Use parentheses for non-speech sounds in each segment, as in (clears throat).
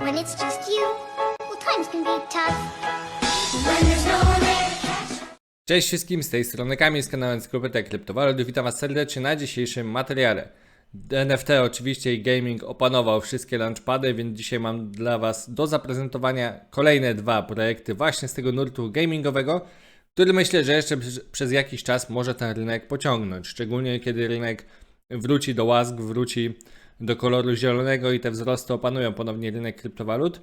When it's just you, well, times can be tough. When there's no one there Cześć wszystkim, z tej strony Kamil z kanału Encyklopedię Kryptowalut. Witam Was serdecznie na dzisiejszym materiale. NFT oczywiście i gaming opanował wszystkie launchpady, więc dzisiaj mam dla Was do zaprezentowania kolejne dwa projekty właśnie z tego nurtu gamingowego, który myślę, że jeszcze przez- przez jakiś czas może ten rynek pociągnąć, szczególnie kiedy rynek wróci do łask, wróci do koloru zielonego i te wzrosty opanują ponownie rynek kryptowalut.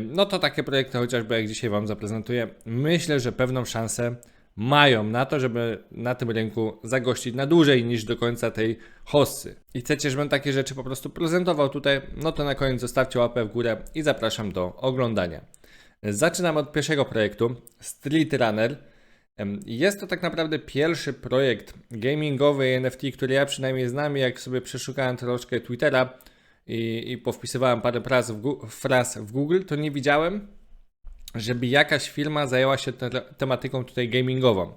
No to takie projekty chociażby jak dzisiaj Wam zaprezentuję, myślę, że pewną szansę mają na to, żeby na tym rynku zagościć na dłużej niż do końca tej hossy. I chcecie, żebym takie rzeczy po prostu prezentował tutaj, no to na koniec zostawcie łapę w górę i zapraszam do oglądania. Zaczynam od pierwszego projektu, Street Runner. Jest to tak naprawdę pierwszy projekt gamingowy NFT, który ja przynajmniej znam. Jak sobie przeszukałem troszkę Twittera i, i powpisywałem parę fraz w, fraz w Google, to nie widziałem, żeby jakaś firma zajęła się te, tematyką tutaj gamingową.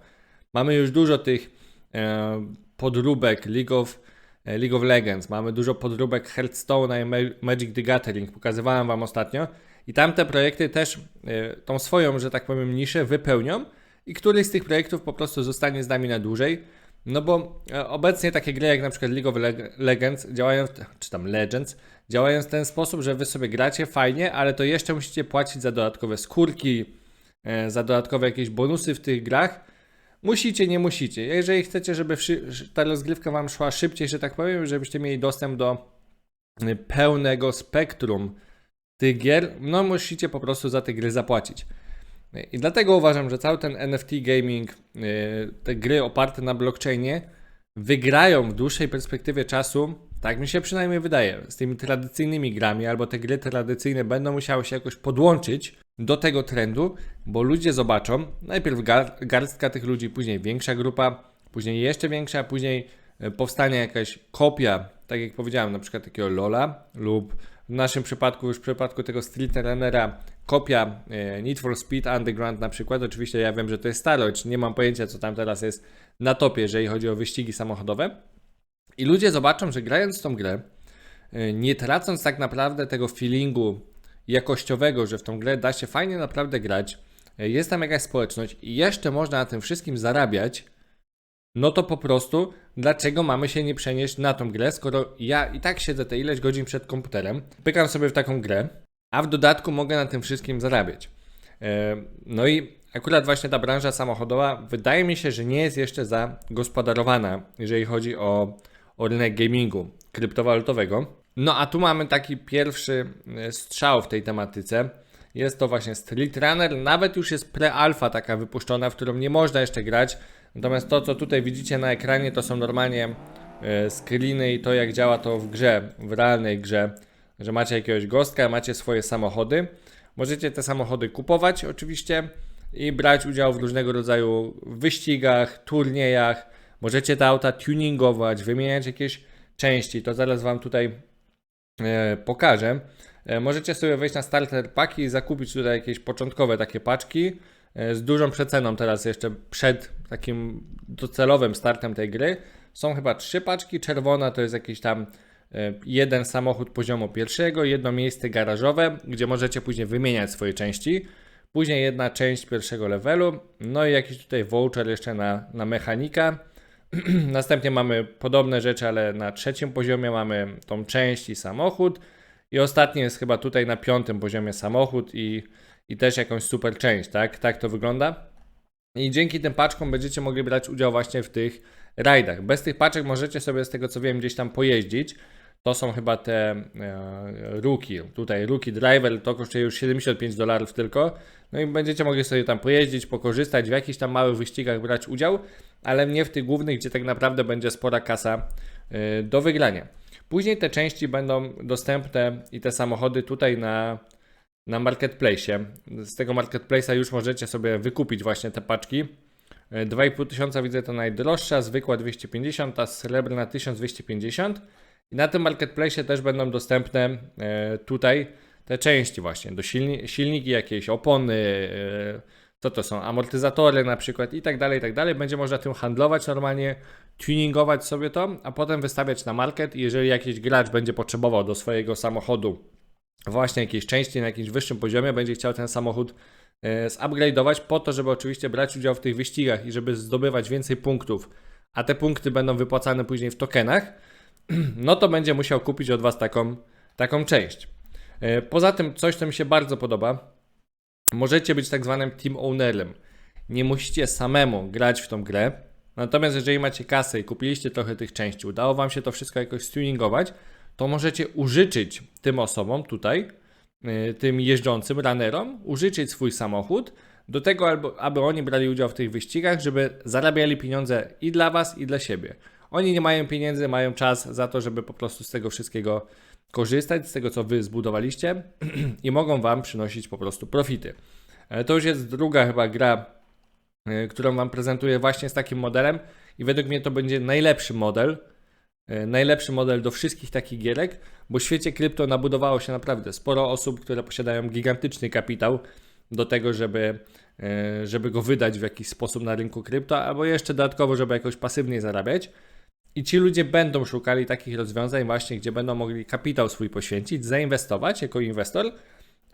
Mamy już dużo tych e, podróbek League of, e, League of Legends, mamy dużo podróbek Hearthstone'a i Ma- Magic the Gathering, pokazywałem Wam ostatnio. I tamte projekty też e, tą swoją, że tak powiem, niszę wypełnią i któryś z tych projektów po prostu zostanie z nami na dłużej. No bo e, obecnie takie gry jak na przykład League of Leg- Legends działają, czy tam Legends, działają w ten sposób, że wy sobie gracie fajnie, ale to jeszcze musicie płacić za dodatkowe skórki, e, za dodatkowe jakieś bonusy w tych grach. Musicie, nie musicie. Jeżeli chcecie, żeby ta rozgrywka wam szła szybciej, że tak powiem, żebyście mieli dostęp do y, pełnego spektrum tych gier, no musicie po prostu za te gry zapłacić. I dlatego uważam, że cały ten NFT gaming, y, te gry oparte na blockchainie, wygrają w dłuższej perspektywie czasu, tak mi się przynajmniej wydaje, z tymi tradycyjnymi grami, albo te gry tradycyjne będą musiały się jakoś podłączyć do tego trendu, bo ludzie zobaczą, najpierw gar- garstka tych ludzi, później większa grupa, później jeszcze większa, później e, powstanie jakaś kopia, tak jak powiedziałem, na przykład takiego Lola lub w naszym przypadku, już w przypadku tego Street Runnera, kopia e, Need for Speed Underground na przykład. Oczywiście ja wiem, że to jest starość, nie mam pojęcia, co tam teraz jest na topie, jeżeli chodzi o wyścigi samochodowe. I ludzie zobaczą, że grając tą grę, e, nie tracąc tak naprawdę tego feelingu jakościowego, że w tą grę da się fajnie naprawdę grać, e, jest tam jakaś społeczność i jeszcze można na tym wszystkim zarabiać, no to po prostu dlaczego mamy się nie przenieść na tą grę, skoro ja i tak siedzę te ileś godzin przed komputerem, pykam sobie w taką grę, a w dodatku mogę na tym wszystkim zarabiać. E, No i akurat właśnie ta branża samochodowa wydaje mi się, że nie jest jeszcze zagospodarowana, jeżeli chodzi o, o rynek gamingu kryptowalutowego. No a tu mamy taki pierwszy e, strzał w tej tematyce. Jest to właśnie Street Runner, nawet już jest pre-alpha taka wypuszczona, w którą nie można jeszcze grać. Natomiast to, co tutaj widzicie na ekranie, to są normalnie e, screeny i to, jak działa to w grze, w realnej grze, że macie jakiegoś gostka, macie swoje samochody. Możecie te samochody kupować oczywiście i brać udział w różnego rodzaju wyścigach, turniejach. Możecie te auta tuningować, wymieniać jakieś części. To zaraz Wam tutaj e, pokażę. E, możecie sobie wejść na starter paki i zakupić tutaj jakieś początkowe takie paczki e, z dużą przeceną teraz jeszcze przed takim docelowym startem tej gry. Są chyba trzy paczki. Czerwona to jest jakiś tam jeden samochód poziomu pierwszego, jedno miejsce garażowe, gdzie możecie później wymieniać swoje części. Później jedna część pierwszego levelu, no i jakiś tutaj voucher jeszcze na, na mechanika. (clears throat) Następnie mamy podobne rzeczy, ale na trzecim poziomie mamy tą część i samochód. I ostatni jest chyba tutaj na piątym poziomie samochód i, i też jakąś super część, tak? Tak to wygląda. I dzięki tym paczkom będziecie mogli brać udział właśnie w tych rajdach. Bez tych paczek możecie sobie z tego co wiem gdzieś tam pojeździć. To są chyba te e, Rookie. Tutaj Rookie Driver to kosztuje już 75 dolarów tylko. No i będziecie mogli sobie tam pojeździć, pokorzystać, w jakichś tam małych wyścigach brać udział, ale nie w tych głównych, gdzie tak naprawdę będzie spora kasa e, do wygrania. Później te części będą dostępne i te samochody tutaj na, na marketplace. Z tego marketplace'a już możecie sobie wykupić właśnie te paczki. E, 2,5 tysiąca widzę to najdroższa, zwykła 250, a srebrna 1250. I na tym marketplace też będą dostępne e, tutaj te części właśnie, do silni silniki jakieś, opony, e, co to są, amortyzatory na przykład i tak dalej, i tak dalej. Będzie można tym handlować normalnie, tuningować sobie to, a potem wystawiać na market. I jeżeli jakiś gracz będzie potrzebował do swojego samochodu właśnie jakiejś części na jakimś wyższym poziomie, będzie chciał ten samochód e, zupgrade'ować po to, żeby oczywiście brać udział w tych wyścigach i żeby zdobywać więcej punktów, a te punkty będą wypłacane później w tokenach, (clears throat) no to będzie musiał kupić od Was taką, taką część. E, Poza tym, coś, co mi się bardzo podoba, możecie być tak zwanym team ownerem. Nie musicie samemu grać w tą grę, natomiast jeżeli macie kasę i kupiliście trochę tych części, udało Wam się to wszystko jakoś tuningować, to możecie użyczyć tym osobom tutaj, y, tym jeżdżącym runnerom, użyczyć swój samochód do tego, aby oni brali udział w tych wyścigach, żeby zarabiali pieniądze i dla Was, i dla siebie. Oni nie mają pieniędzy, mają czas za to, żeby po prostu z tego wszystkiego korzystać, z tego co Wy zbudowaliście (clears throat) i mogą Wam przynosić po prostu profity. E, To już jest druga chyba gra, e, którą Wam prezentuję właśnie z takim modelem i według mnie to będzie najlepszy model, e, najlepszy model do wszystkich takich gierek, bo w świecie krypto nabudowało się naprawdę sporo osób, które posiadają gigantyczny kapitał do tego, żeby, żeby go wydać w jakiś sposób na rynku krypto, albo jeszcze dodatkowo, żeby jakoś pasywnie zarabiać. I ci ludzie będą szukali takich rozwiązań właśnie, gdzie będą mogli kapitał swój poświęcić, zainwestować jako inwestor,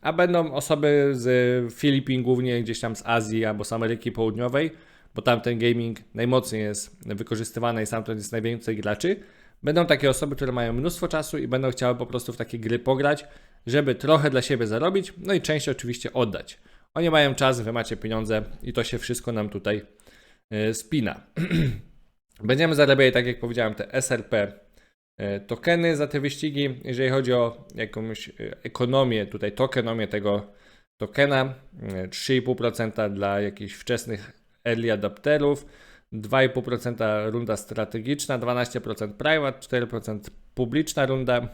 a będą osoby z Filipin, głównie gdzieś tam z Azji albo z Ameryki Południowej, bo tam ten gaming najmocniej jest wykorzystywany i stamtąd jest najwięcej graczy. Będą takie osoby, które mają mnóstwo czasu i będą chciały po prostu w takie gry pograć, żeby trochę dla siebie zarobić, no i część oczywiście oddać. Oni mają czas, wy macie pieniądze i to się wszystko nam tutaj y, spina. (clears throat) Będziemy zarabiali, tak jak powiedziałem, te SRP e, tokeny za te wyścigi. Jeżeli chodzi o jakąś e, ekonomię, tutaj tokenomię tego tokena, e, 3,5% dla jakichś wczesnych early adapterów, 2,5% runda strategiczna, 12% private, 4% publiczna runda,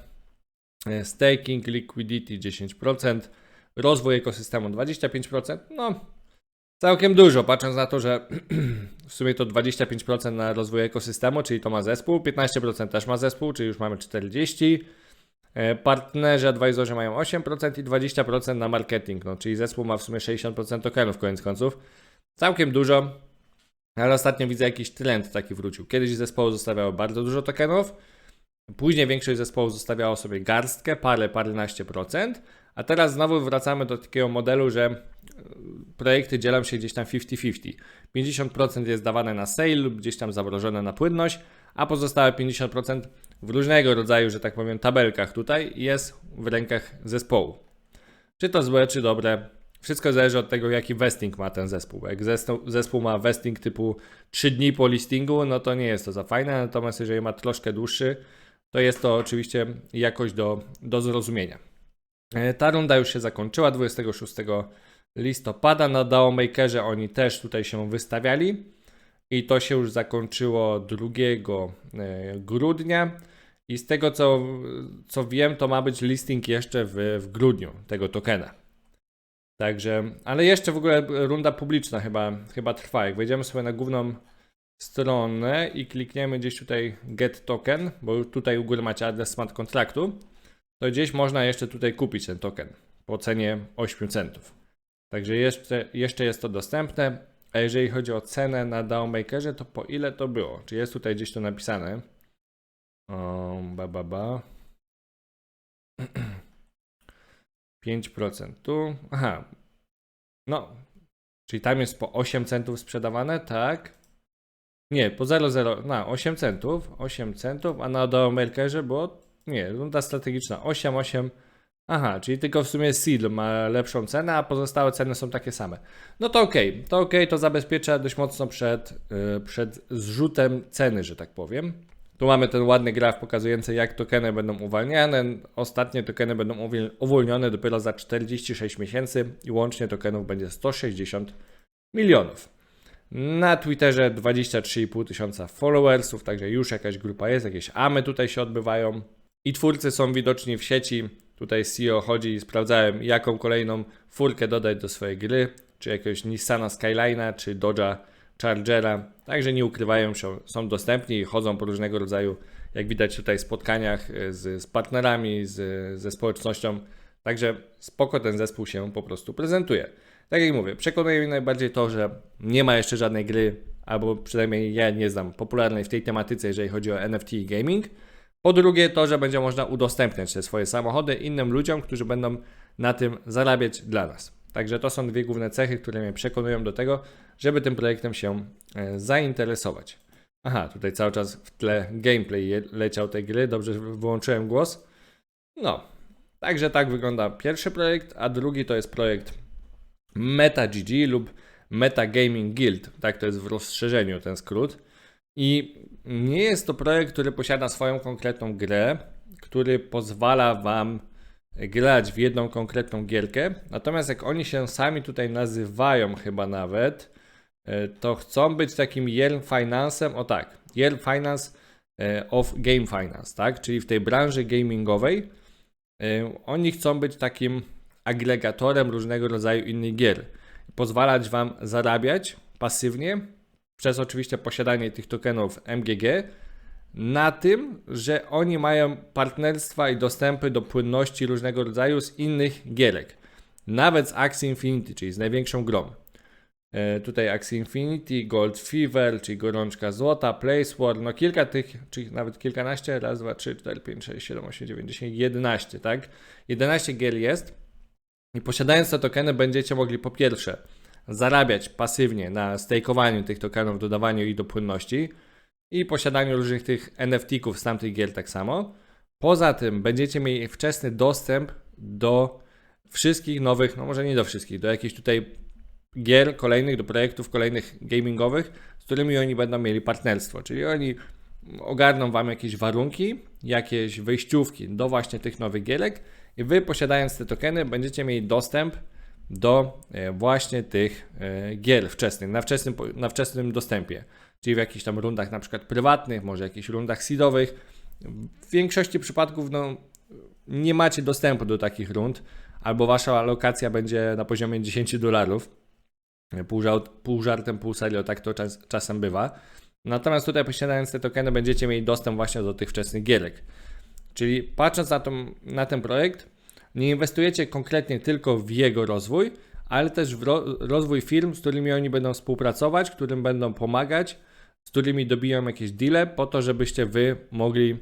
e, staking, liquidity 10%, rozwój ekosystemu 25%, no Całkiem dużo, patrząc na to, że (clears throat) w sumie to 25% na rozwój ekosystemu, czyli to ma zespół, 15% też ma zespół, czyli już mamy 40%. E, Partnerzy, advisorzy mają 8% i 20% na marketing, no, czyli zespół ma w sumie 60% tokenów koniec końców. Całkiem dużo, ale ostatnio widzę jakiś trend taki wrócił. Kiedyś zespoły zostawiało bardzo dużo tokenów, później większość zespołów zostawiało sobie garstkę, parę, paręnaście procent, a teraz znowu wracamy do takiego modelu, że e, projekty dzielą się gdzieś tam 50-50. 50% jest dawane na sale lub gdzieś tam zamrożone na płynność, a pozostałe 50% w różnego rodzaju, że tak powiem, tabelkach tutaj jest w rękach zespołu. Czy to złe, czy dobre, wszystko zależy od tego, jaki vesting ma ten zespół. Jak zespół, ma vesting typu 3 dni po listingu, no to nie jest to za fajne, natomiast jeżeli ma troszkę dłuższy, to jest to oczywiście jakoś do, do zrozumienia. E, Ta runda już się zakończyła 26 listopada na DAO-Makerze. Oni też tutaj się wystawiali i to się już zakończyło 2 e, grudnia. I z tego co, co wiem, to ma być listing jeszcze w, w grudniu tego tokena. Także, ale jeszcze w ogóle runda publiczna chyba, chyba trwa. Jak wejdziemy sobie na główną stronę i klikniemy gdzieś tutaj get token, bo tutaj u góry macie adres smart kontraktu, to gdzieś można jeszcze tutaj kupić ten token po cenie 8 centów. Także jeszcze, jeszcze jest to dostępne. A jeżeli chodzi o cenę na DAO-Makerze, to po ile to było? Czy jest tutaj gdzieś to napisane? O, ba, ba, ba. (clears throat) 5% tu. Aha. No. Czyli tam jest po 8 centów sprzedawane, tak? Nie, po 0,0. Na 8 centów. 8 centów, a na DAO-Makerze było. Nie, runda strategiczna 8,8. Aha, czyli tylko w sumie Seal ma lepszą cenę, a pozostałe ceny są takie same. No to okej, to okej, to zabezpiecza dość mocno przed, yy, przed zrzutem ceny, że tak powiem. Tu mamy ten ładny graf pokazujący, jak tokeny będą uwalniane. Ostatnie tokeny będą uwolnione dopiero za 46 miesięcy i łącznie tokenów będzie 160 milionów. Na Twitterze 23,5 tysiąca followersów, także już jakaś grupa jest, jakieś amy tutaj się odbywają. I twórcy są widoczni w sieci. Tutaj CEO chodzi i sprawdzałem, jaką kolejną furkę dodać do swojej gry, czy jakiegoś Nissana Skyline'a, czy Dodge'a Chargera. Także nie ukrywają się, są dostępni i chodzą po różnego rodzaju, jak widać tutaj, spotkaniach e, z, z partnerami, z, ze społecznością. Także spoko ten zespół się po prostu prezentuje. Tak jak mówię, przekonuje mnie najbardziej to, że nie ma jeszcze żadnej gry, albo przynajmniej ja nie znam popularnej w tej tematyce, jeżeli chodzi o NFT i gaming. Po drugie, to, że będzie można udostępniać te swoje samochody innym ludziom, którzy będą na tym zarabiać dla nas. Także to są dwie główne cechy, które mnie przekonują do tego, żeby tym projektem się e, zainteresować. Aha, tutaj cały czas w tle gameplay leciał tej gry, dobrze wyłączyłem głos. No, także tak wygląda pierwszy projekt, a drugi to jest projekt MetaGG lub Meta Gaming Guild, tak to jest w rozszerzeniu ten skrót. I nie jest to projekt, który posiada swoją konkretną grę, który pozwala Wam grać w jedną konkretną gierkę. Natomiast jak oni się sami tutaj nazywają, chyba nawet, e, to chcą być takim Yale Finance'em, o tak, Yale Finance e, of Game Finance, tak? Czyli w tej branży gamingowej e, oni chcą być takim agregatorem różnego rodzaju innych gier. Pozwalać Wam zarabiać pasywnie przez oczywiście posiadanie tych tokenów MGG na tym, że oni mają partnerstwa i dostępy do płynności różnego rodzaju z innych gierek. Nawet z Axie Infinity, czyli z największą grą. E, tutaj Axie Infinity, Gold Fever, czyli gorączka złota, Place War, no kilka tych, czy nawet kilkanaście, raz, dwa, trzy, cztery, pięć, sześć, siedem, osiem, dziewięć, dziesięć, jedenaście, tak? 11 gier jest i posiadając te tokeny będziecie mogli po pierwsze zarabiać pasywnie na stakowaniu tych tokenów, dodawaniu ich do płynności i posiadaniu różnych tych NFT-ków z tamtych gier tak samo. Poza tym będziecie mieli wczesny dostęp do wszystkich nowych, no może nie do wszystkich, do jakichś tutaj gier kolejnych, do projektów kolejnych gamingowych, z którymi oni będą mieli partnerstwo. Czyli oni ogarną Wam jakieś warunki, jakieś wejściówki do właśnie tych nowych gierek i Wy posiadając te tokeny będziecie mieli dostęp do e, właśnie tych e, gier wczesnych, na wczesnym, na wczesnym dostępie. Czyli w jakichś tam rundach na przykład prywatnych, może jakichś rundach seedowych. W większości przypadków no, nie macie dostępu do takich rund, albo wasza alokacja będzie na poziomie 10 dolarów. Pół, żart, pół żartem, pół serio, tak to czas, czasem bywa. Natomiast tutaj posiadając te tokeny będziecie mieli dostęp właśnie do tych wczesnych gierek. Czyli patrząc na, tą, na ten projekt, nie inwestujecie konkretnie tylko w jego rozwój, ale też w ro, rozwój firm, z którymi oni będą współpracować, którym będą pomagać, z którymi dobiją jakieś deale, po to, żebyście wy mogli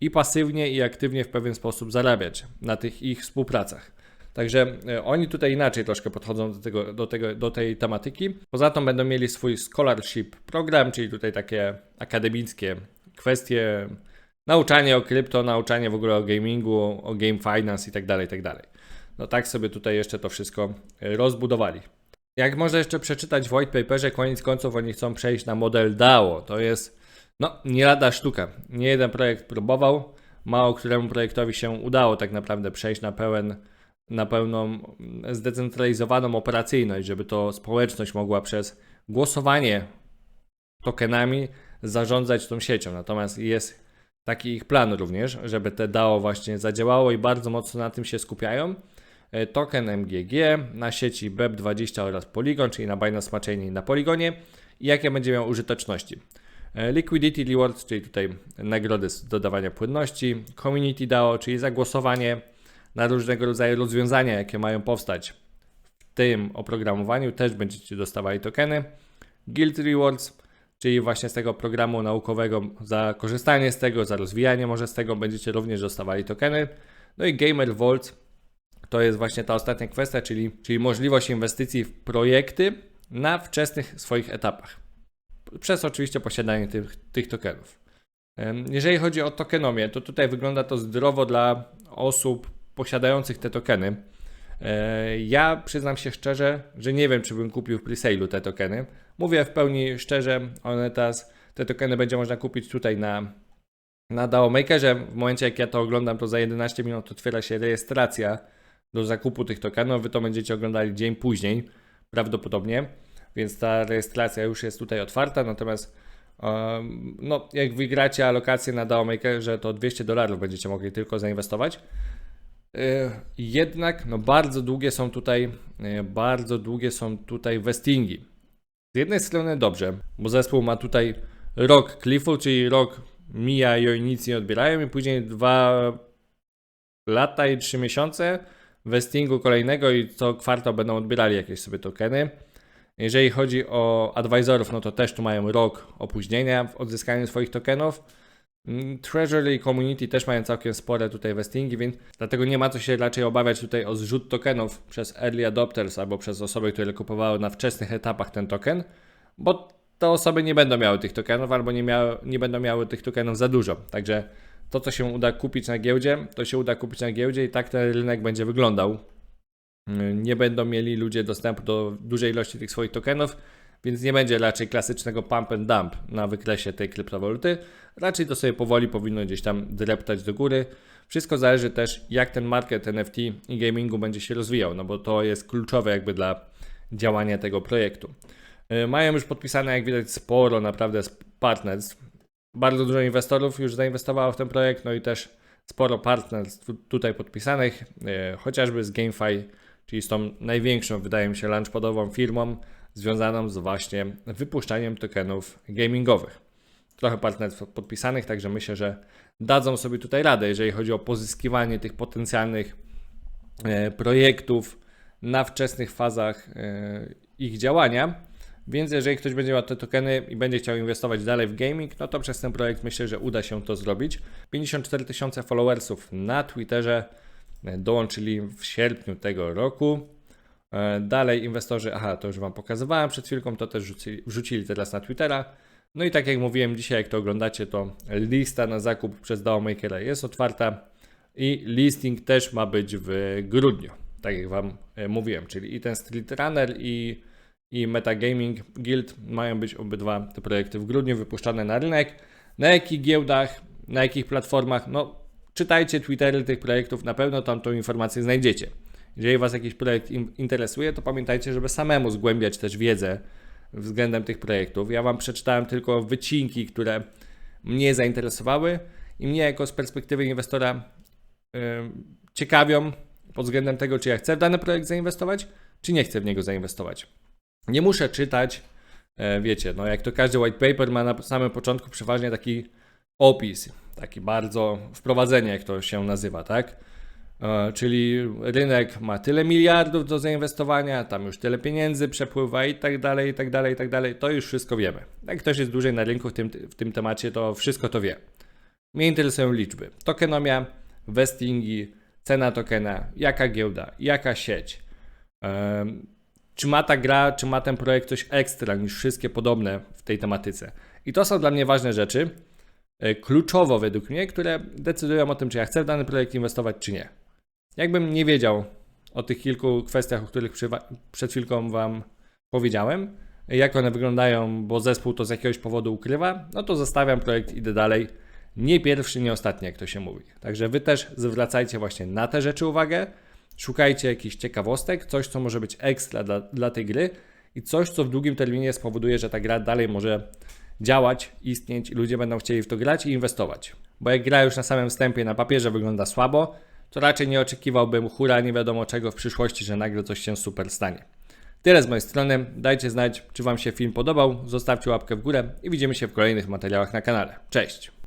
i pasywnie, i aktywnie w pewien sposób zarabiać na tych ich współpracach. Także e, oni tutaj inaczej troszkę podchodzą do, tego, do, tego, do tej tematyki. Poza tym będą mieli swój scholarship program, czyli tutaj takie akademickie kwestie, nauczanie o krypto, nauczanie w ogóle o gamingu, o game finance i tak dalej, tak dalej. No tak sobie tutaj jeszcze to wszystko e, rozbudowali. Jak można jeszcze przeczytać w white paperze, koniec końców oni chcą przejść na model DAO. To jest, no, nie lada sztuka. Nie jeden projekt próbował, mało któremu projektowi się udało tak naprawdę przejść na pełen, na pełną mm, zdecentralizowaną operacyjność, żeby to społeczność mogła przez głosowanie tokenami zarządzać tą siecią. Natomiast jest taki ich plan również, żeby te DAO właśnie zadziałało i bardzo mocno na tym się skupiają. E, Token MGG na sieci BEP20 oraz Polygon, czyli na Binance Smart Chainie i na Polygonie i jakie będzie miał użyteczności. E, Liquidity Rewards, czyli tutaj nagrody z dodawania płynności, Community DAO, czyli zagłosowanie na różnego rodzaju rozwiązania, jakie mają powstać w tym oprogramowaniu, też będziecie dostawali tokeny. Guild Rewards, czyli właśnie z tego programu naukowego, za korzystanie z tego, za rozwijanie może z tego będziecie również dostawali tokeny. No i Gamer Vault to jest właśnie ta ostatnia kwestia, czyli, czyli możliwość inwestycji w projekty na wczesnych swoich etapach. Przez oczywiście posiadanie tych, tych tokenów. Jeżeli chodzi o tokenomię, to tutaj wygląda to zdrowo dla osób posiadających te tokeny. E, Ja przyznam się szczerze, że nie wiem, czy bym kupił w presale'u te tokeny. Mówię w pełni szczerze, one te tokeny będzie można kupić tutaj na, na DAO Makerze. W momencie, jak ja to oglądam, to za 11 minut otwiera się rejestracja do zakupu tych tokenów. Wy to będziecie oglądali dzień później, prawdopodobnie, więc ta rejestracja już jest tutaj otwarta. Natomiast no, jak wygracie alokację na DAO Makerze, to 200 dolarów będziecie mogli tylko zainwestować. E, Jednak no, bardzo długie są tutaj, e, bardzo długie są tutaj vestingi. Z jednej strony dobrze, bo zespół ma tutaj rok cliffu, czyli rok mija i oni nic nie odbierają i później dwa lata i trzy miesiące vestingu kolejnego i co kwartał będą odbierali jakieś sobie tokeny. Jeżeli chodzi o advisorów, no to też tu mają rok opóźnienia w odzyskaniu swoich tokenów. Mm, Treasury i Community też mają całkiem spore tutaj vestingi, więc dlatego nie ma co się raczej obawiać tutaj o zrzut tokenów przez early adopters albo przez osoby, które kupowały na wczesnych etapach ten token, bo te osoby nie będą miały tych tokenów albo nie, miały, nie będą miały tych tokenów za dużo. Także to, co się uda kupić na giełdzie, to się uda kupić na giełdzie i tak ten rynek będzie wyglądał. Mm, Nie będą mieli ludzie dostępu do dużej ilości tych swoich tokenów, więc nie będzie raczej klasycznego pump and dump na wykresie tej kryptowaluty. Raczej to sobie powoli powinno gdzieś tam dreptać do góry. Wszystko zależy też, jak ten market NFT i gamingu będzie się rozwijał, no bo to jest kluczowe jakby dla działania tego projektu. Y, Mają już podpisane, jak widać, sporo naprawdę partnerstw. Bardzo dużo inwestorów już zainwestowało w ten projekt, no i też sporo partnerstw tu- tutaj podpisanych, y, chociażby z GameFi, czyli z tą największą, wydaje mi się, launchpadową firmą związaną z właśnie wypuszczaniem tokenów gamingowych. Trochę partnerstw podpisanych, także myślę, że dadzą sobie tutaj radę, jeżeli chodzi o pozyskiwanie tych potencjalnych e, projektów na wczesnych fazach e, ich działania. Więc jeżeli ktoś będzie miał te tokeny i będzie chciał inwestować dalej w gaming, no to przez ten projekt myślę, że uda się to zrobić. 54 tysiące followersów na Twitterze e, dołączyli w sierpniu tego roku. E, Dalej inwestorzy, aha, to już Wam pokazywałem przed chwilką, to też wrzucili, wrzucili teraz na Twittera. No i tak jak mówiłem dzisiaj, jak to oglądacie, to lista na zakup przez DAOmakera jest otwarta i listing też ma być w grudniu, tak jak Wam e, mówiłem, czyli i ten Street Runner i, i Metagaming Guild mają być obydwa te projekty w grudniu wypuszczane na rynek. Na jakich giełdach, na jakich platformach, no czytajcie Twittery tych projektów, na pewno tam tą informację znajdziecie. Jeżeli Was jakiś projekt interesuje, to pamiętajcie, żeby samemu zgłębiać też wiedzę względem tych projektów. Ja Wam przeczytałem tylko wycinki, które mnie zainteresowały i mnie jako z perspektywy inwestora y, ciekawią pod względem tego, czy ja chcę w dany projekt zainwestować, czy nie chcę w niego zainwestować. Nie muszę czytać, e, wiecie, no jak to każdy white paper ma na samym początku przeważnie taki opis, taki bardzo wprowadzenie, jak to się nazywa, tak? E, Czyli rynek ma tyle miliardów do zainwestowania, tam już tyle pieniędzy przepływa i tak dalej, i tak dalej, i tak dalej. To już wszystko wiemy. Jak ktoś jest dłużej na rynku w tym, w tym temacie, to wszystko to wie. Mnie interesują liczby. Tokenomia, vestingi, cena tokena, jaka giełda, jaka sieć. Em, czy ma ta gra, czy ma ten projekt coś ekstra niż wszystkie podobne w tej tematyce. I to są dla mnie ważne rzeczy, e, kluczowo według mnie, które decydują o tym, czy ja chcę w dany projekt inwestować, czy nie. Jakbym nie wiedział o tych kilku kwestiach, o których przed chwilką Wam powiedziałem, jak one wyglądają, bo zespół to z jakiegoś powodu ukrywa, no to zostawiam projekt, idę dalej. Nie pierwszy, nie ostatni, jak to się mówi. Także Wy też zwracajcie właśnie na te rzeczy uwagę, szukajcie jakichś ciekawostek, coś, co może być ekstra dla, dla tej gry i coś, co w długim terminie spowoduje, że ta gra dalej może działać, istnieć ludzie będą chcieli w to grać i inwestować. Bo jak gra już na samym wstępie na papierze wygląda słabo, to raczej nie oczekiwałbym hura nie wiadomo czego w przyszłości, że nagle coś się super stanie. Tyle z mojej strony. Dajcie znać, czy Wam się film podobał, zostawcie łapkę w górę i widzimy się w kolejnych materiałach na kanale. Cześć!